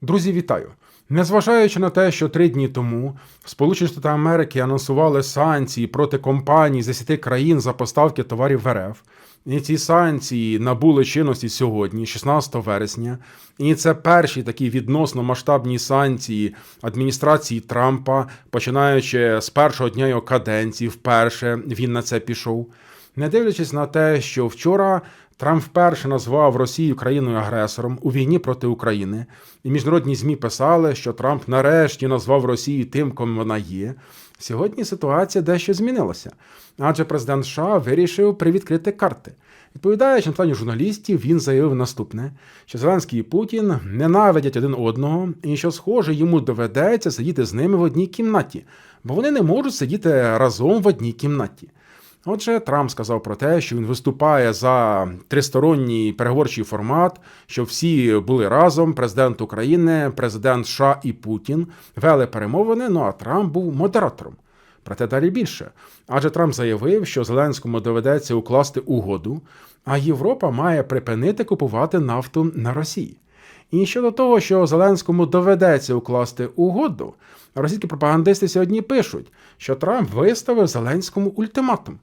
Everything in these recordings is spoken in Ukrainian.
Друзі, вітаю! Незважаючи на те, що три дні тому Сполучені Штати Америки анонсували санкції проти компаній з 10 країн за поставки товарів в РФ, і ці санкції набули чинності сьогодні, 16 вересня, і це перші такі відносно масштабні санкції адміністрації Трампа, починаючи з першого дня його каденції, вперше він на це пішов. Не дивлячись на те, що вчора Трамп вперше назвав Росію країною-агресором у війні проти України, і міжнародні ЗМІ писали, що Трамп нарешті назвав Росію тим, ким вона є. Сьогодні ситуація дещо змінилася, адже президент США вирішив привідкрити карти. Відповідаючи на питання журналістів, він заявив наступне: що Зеленський і Путін ненавидять один одного, і що, схоже, йому доведеться сидіти з ними в одній кімнаті, бо вони не можуть сидіти разом в одній кімнаті. Отже, Трамп сказав про те, що він виступає за тристоронній переговорчий формат, щоб всі були разом. Президент України, президент США і Путін вели перемовини. Ну а Трамп був модератором. Проте далі більше. Адже Трамп заявив, що Зеленському доведеться укласти угоду, а Європа має припинити купувати нафту на Росії. І щодо того, що Зеленському доведеться укласти угоду, російські пропагандисти сьогодні пишуть, що Трамп виставив Зеленському ультиматум.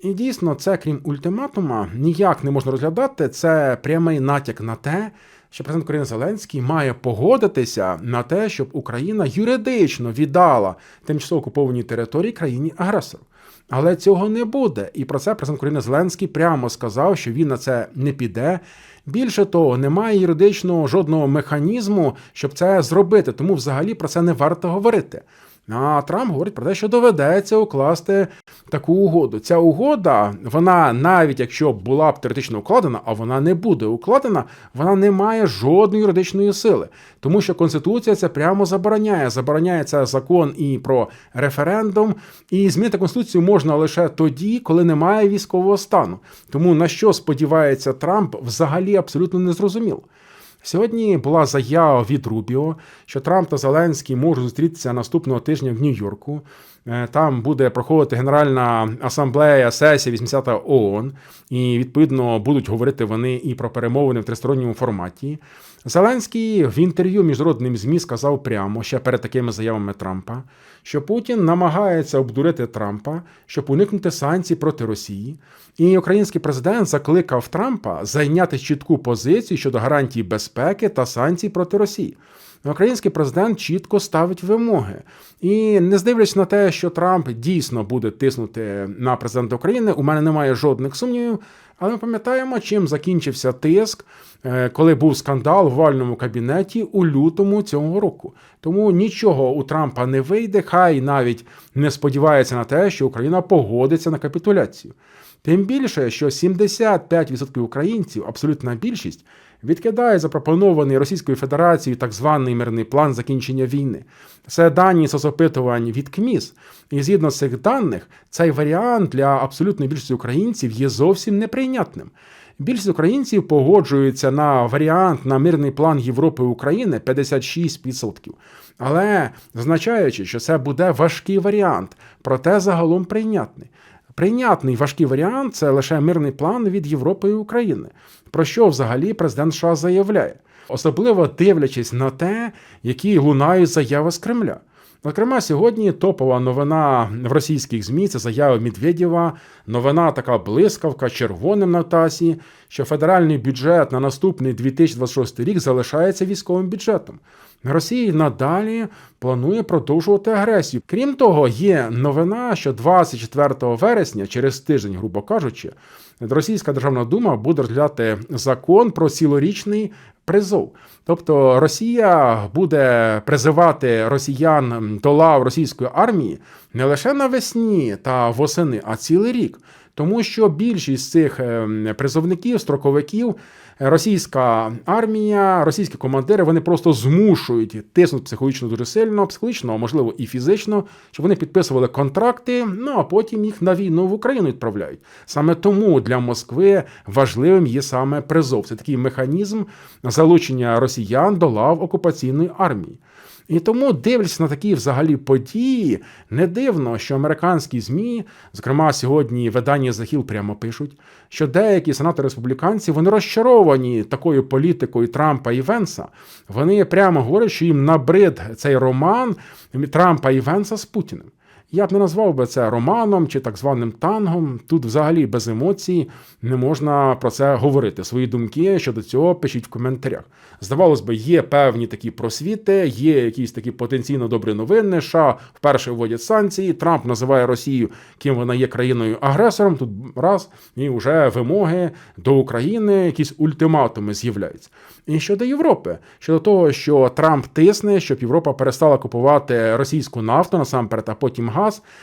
І дійсно, це крім ультиматума, ніяк не можна розглядати. Це прямий натяк на те, що президент України Зеленський має погодитися на те, щоб Україна юридично віддала тимчасово окуповані території країні агресору. Але цього не буде. І про це президент України Зеленський прямо сказав, що він на це не піде. Більше того, немає юридичного жодного механізму, щоб це зробити. Тому взагалі про це не варто говорити. А Трамп говорить про те, що доведеться укласти таку угоду. Ця угода, вона навіть якщо була б теоретично укладена, а вона не буде укладена, вона не має жодної юридичної сили, тому що Конституція це прямо забороняє. Забороняє це закон і про референдум, і змінити конституцію можна лише тоді, коли немає військового стану. Тому на що сподівається Трамп, взагалі абсолютно не зрозуміло. Сьогодні була заява від Рубіо, що Трамп та Зеленський можуть зустрітися наступного тижня в Нью-Йорку. Е, Там буде проходити Генеральна асамблея сесія 80 ООН, і відповідно будуть говорити вони і про перемовини в тристоронньому форматі. Зеленський в інтерв'ю міжнародним ЗМІ сказав прямо ще перед такими заявами Трампа, що Путін намагається обдурити Трампа, щоб уникнути санкцій проти Росії. І український президент закликав Трампа зайняти чітку позицію щодо гарантій безпеки та санкцій проти Росії. Український президент чітко ставить вимоги. І не здивлячись на те, що Трамп дійсно буде тиснути на президента України, у мене немає жодних сумнівів. Але ми пам'ятаємо, чим закінчився тиск, е, коли був скандал в вальному кабінеті у лютому цього року. Тому нічого у Трампа не вийде, хай навіть не сподівається на те, що Україна погодиться на капітуляцію. Тим більше, що 75% українців, абсолютна більшість, відкидає запропонований Російською Федерацією так званий мирний план закінчення війни. Це дані соцопитувань від КМІС. І згідно з цих даних, цей варіант для абсолютної більшості українців є зовсім неприйнятним. Більшість українців погоджуються на варіант на мирний план Європи і України 56%. Але зазначаючи, що це буде важкий варіант, проте загалом прийнятний. Прийнятний важкий варіант це лише мирний план від Європи і України. Про що взагалі президент США заявляє, особливо дивлячись на те, які лунають заяви з Кремля. Зокрема, сьогодні топова новина в російських ЗМІ це заява Медведєва, новина така блискавка червоним на тасі, що федеральний бюджет на наступний 2026 рік залишається військовим бюджетом. Росія надалі планує продовжувати агресію. Крім того, є новина, що 24 вересня, через тиждень, грубо кажучи, Російська державна дума буде розглядати закон про цілорічний призов. Тобто Росія буде призивати росіян до лав російської армії не лише навесні та восени, а цілий рік. Тому що більшість цих призовників, строковиків, російська армія, російські командири вони просто змушують тиснути психологічно дуже сильно, психологічно, можливо і фізично, щоб вони підписували контракти, ну а потім їх на війну в Україну відправляють. Саме тому для Москви важливим є саме призов. Це такий механізм залучення росіян до лав окупаційної армії. І тому, дивлячись на такі взагалі події, не дивно, що американські змі, зокрема сьогодні видання Захіл прямо пишуть, що деякі сенатори республіканці вони розчаровані такою політикою Трампа і Венса. Вони прямо говорять, що їм набрид цей роман Трампа і Венса з Путіним. Я б не назвав би це романом чи так званим тангом. Тут взагалі без емоцій не можна про це говорити. Свої думки щодо цього пишіть в коментарях. Здавалось би, є певні такі просвіти, є якісь такі потенційно добрі новини. США вперше вводять санкції. Трамп називає Росію, ким вона є країною-агресором. Тут раз і вже вимоги до України, якісь ультиматуми з'являються. І щодо Європи, щодо того, що Трамп тисне, щоб Європа перестала купувати російську нафту насамперед, а потім газ,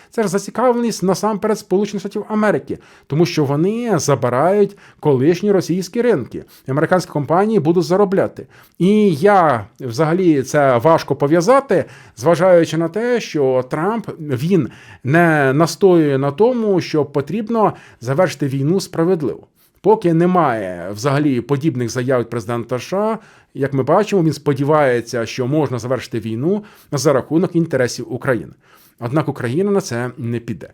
це ж зацікавленість насамперед Сполучених Штатів Америки, тому що вони забирають колишні російські ринки. Американські компанії будуть заробляти. І я взагалі це важко пов'язати, зважаючи на те, що Трамп він не настоює на тому, що потрібно завершити війну справедливо. Поки немає взагалі подібних заяв президента США, як ми бачимо, він сподівається, що можна завершити війну за рахунок інтересів України. Однак Україна на це не піде.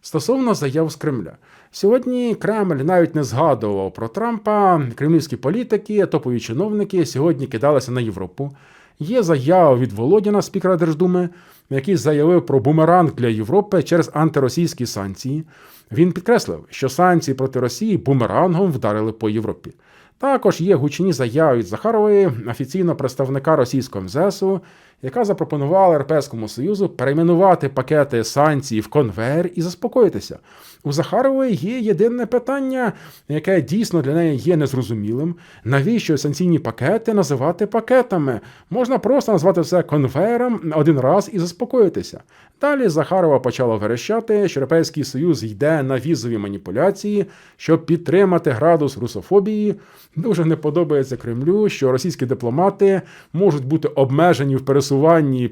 Стосовно заяв з Кремля, сьогодні Кремль навіть не згадував про Трампа. Кремлівські політики, топові чиновники сьогодні кидалися на Європу. Є заява від Володіна, спікера Держдуми, який заявив про бумеранг для Європи через антиросійські санкції. Він підкреслив, що санкції проти Росії бумерангом вдарили по Європі. Також є гучні заяви від Захарової, офіційного представника російського МЗСу, яка запропонувала Європейському Союзу перейменувати пакети санкцій в конвейер і заспокоїтися. У Захарової є єдине питання, яке дійсно для неї є незрозумілим. Навіщо санкційні пакети називати пакетами? Можна просто назвати все конвейером один раз і заспокоїтися. Далі Захарова почала верещати, що Європейський Союз йде на візові маніпуляції, щоб підтримати градус русофобії. Дуже не подобається Кремлю, що російські дипломати можуть бути обмежені в пересуванні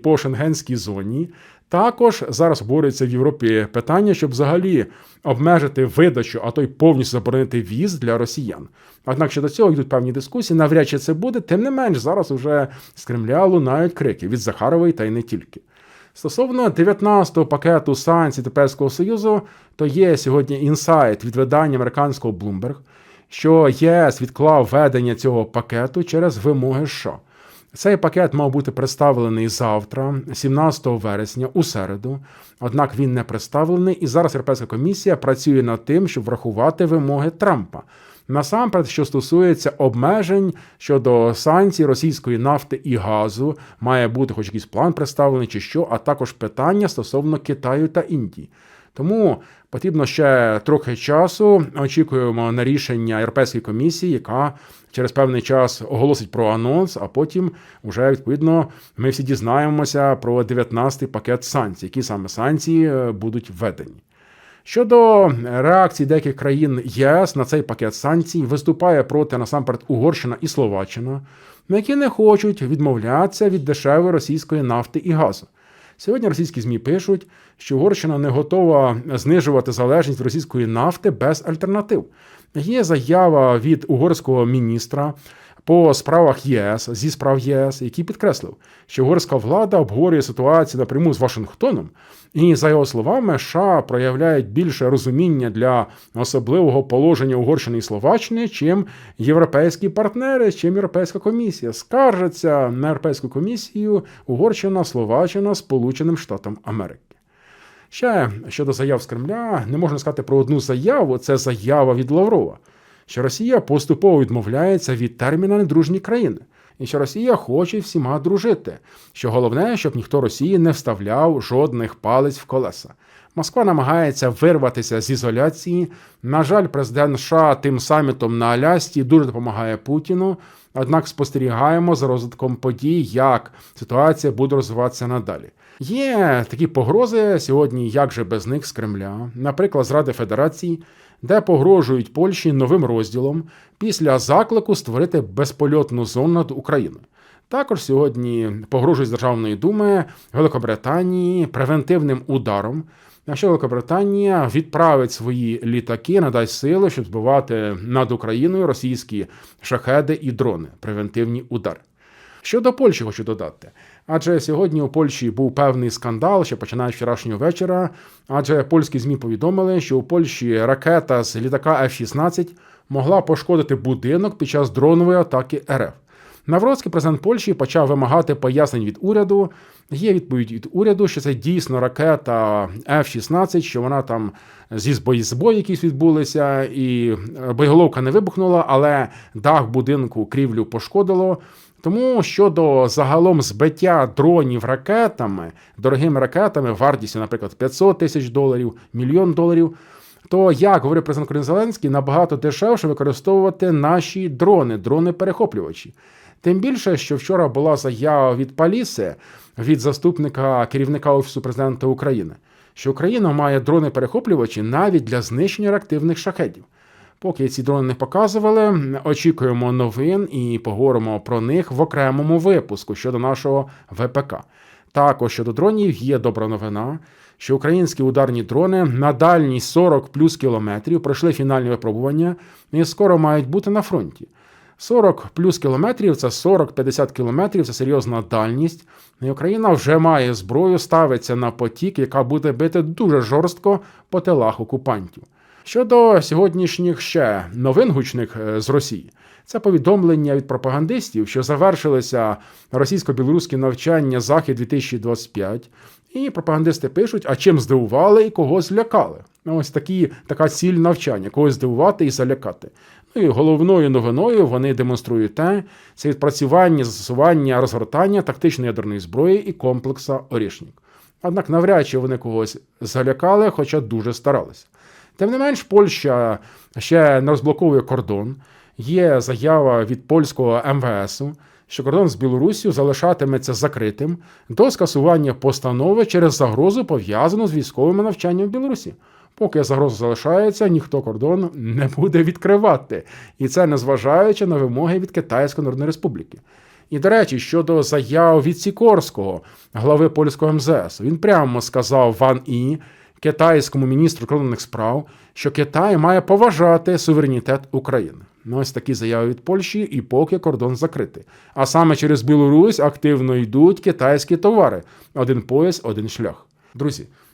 по шенгенській зоні. Також зараз борються в Європі питання, щоб взагалі обмежити видачу, а то й повністю заборонити віз для росіян. Однак щодо цього йдуть певні дискусії, навряд чи це буде, тим не менш, зараз уже з Кремля лунають крики від Захарової та й не тільки. Стосовно 19-го пакету санкцій Європейського Союзу, то є сьогодні інсайт від видання американського Bloomberg, що ЄС відклав введення цього пакету через вимоги США. Цей пакет мав бути представлений завтра, 17 вересня, у середу. Однак він не представлений, і зараз Європейська комісія працює над тим, щоб врахувати вимоги Трампа. Насамперед, що стосується обмежень щодо санкцій російської нафти і газу, має бути хоч якийсь план представлений чи що, а також питання стосовно Китаю та Індії. Тому потрібно ще трохи часу. Очікуємо на рішення Європейської комісії, яка через певний час оголосить про анонс, а потім вже відповідно ми всі дізнаємося про 19-й пакет санкцій, які саме санкції е, будуть введені. Щодо реакції деяких країн ЄС на цей пакет санкцій, виступає проти насамперед Угорщина і Словаччина, які не хочуть відмовлятися від дешевої російської нафти і газу. Сьогодні російські ЗМІ пишуть, що Угорщина не готова знижувати залежність російської нафти без альтернатив. Є заява від угорського міністра по справах ЄС зі справ ЄС, який підкреслив, що угорська влада обговорює ситуацію напряму з Вашингтоном, і за його словами, США проявляють більше розуміння для особливого положення Угорщини і Словаччини, чим європейські партнери, чим Європейська комісія. Скаржаться на Європейську комісію Угорщина, Словаччина, Сполученим Штатам Америки. Ще щодо заяв з Кремля, не можна сказати про одну заяву, це заява від Лаврова, що Росія поступово відмовляється від терміна недружні країни, і що Росія хоче всіма дружити. Що головне, щоб ніхто Росії не вставляв жодних палець в колеса. Москва намагається вирватися з ізоляції. На жаль, президент США тим самітом на Алясці дуже допомагає Путіну. Однак спостерігаємо за розвитком подій, як ситуація буде розвиватися надалі. Є такі погрози сьогодні, як же без них з Кремля, наприклад, з Ради Федерації, де погрожують Польщі новим розділом після заклику створити безпольотну зону над Україною. Також сьогодні погрожують Державної думи Великобританії превентивним ударом. Якщо Великобританія відправить свої літаки, надасть сили, щоб збивати над Україною російські шахеди і дрони, превентивні удари. Щодо Польщі хочу додати. Адже сьогодні у Польщі був певний скандал, ще починаючи вчорашнього вечора. Адже польські ЗМІ повідомили, що у Польщі ракета з літака F-16 могла пошкодити будинок під час дронової атаки РФ. Навроцький президент Польщі почав вимагати пояснень від уряду. Є відповідь від уряду, що це дійсно ракета F-16, що вона там зі збої збої якісь відбулися, і е, боєголовка не вибухнула, але дах будинку крівлю пошкодило. Тому щодо загалом збиття дронів ракетами, дорогими ракетами, вартістю, наприклад, 500 тисяч доларів, мільйон доларів. То як говорив президент Зеленський, набагато дешевше використовувати наші дрони, дрони-перехоплювачі. Тим більше, що вчора була заява від Паліси, від заступника керівника Офісу президента України, що Україна має дрони-перехоплювачі навіть для знищення реактивних шахедів. Поки ці дрони не показували, очікуємо новин і поговоримо про них в окремому випуску щодо нашого ВПК. Також щодо дронів є добра новина, що українські ударні дрони на дальність 40 плюс кілометрів пройшли фінальні випробування і скоро мають бути на фронті. 40 плюс кілометрів це 40-50 кілометрів, це серйозна дальність. І Україна вже має зброю, ставиться на потік, яка буде бити дуже жорстко по тилах окупантів. Щодо сьогоднішніх ще новин гучних е, з Росії, це повідомлення від пропагандистів, що завершилися російсько-білоруські навчання Захід 2025. І пропагандисти пишуть, а чим здивували і кого злякали. Ось такі, така ціль навчання, когось здивувати і залякати. І головною новиною вони демонструють те, це відпрацювання, застосування, розгортання тактичної ядерної зброї і комплекса Орішнік. Однак навряд чи вони когось залякали, хоча дуже старалися. Тим не менш, Польща ще не розблоковує кордон. Є заява від польського МВСу, що кордон з Білоруссю залишатиметься закритим до скасування постанови через загрозу, пов'язану з військовими навчаннями в Білорусі. Поки загроза залишається, ніхто кордон не буде відкривати, і це незважаючи на вимоги від Китайської Народної Республіки. І, до речі, щодо заяв від Сікорського, глави польського МЗС, він прямо сказав Ван І, китайському міністру кордонних справ, що Китай має поважати суверенітет України. Ну, ось такі заяви від Польщі, і поки кордон закритий. А саме через Білорусь активно йдуть китайські товари. Один пояс, один шлях. Друзі,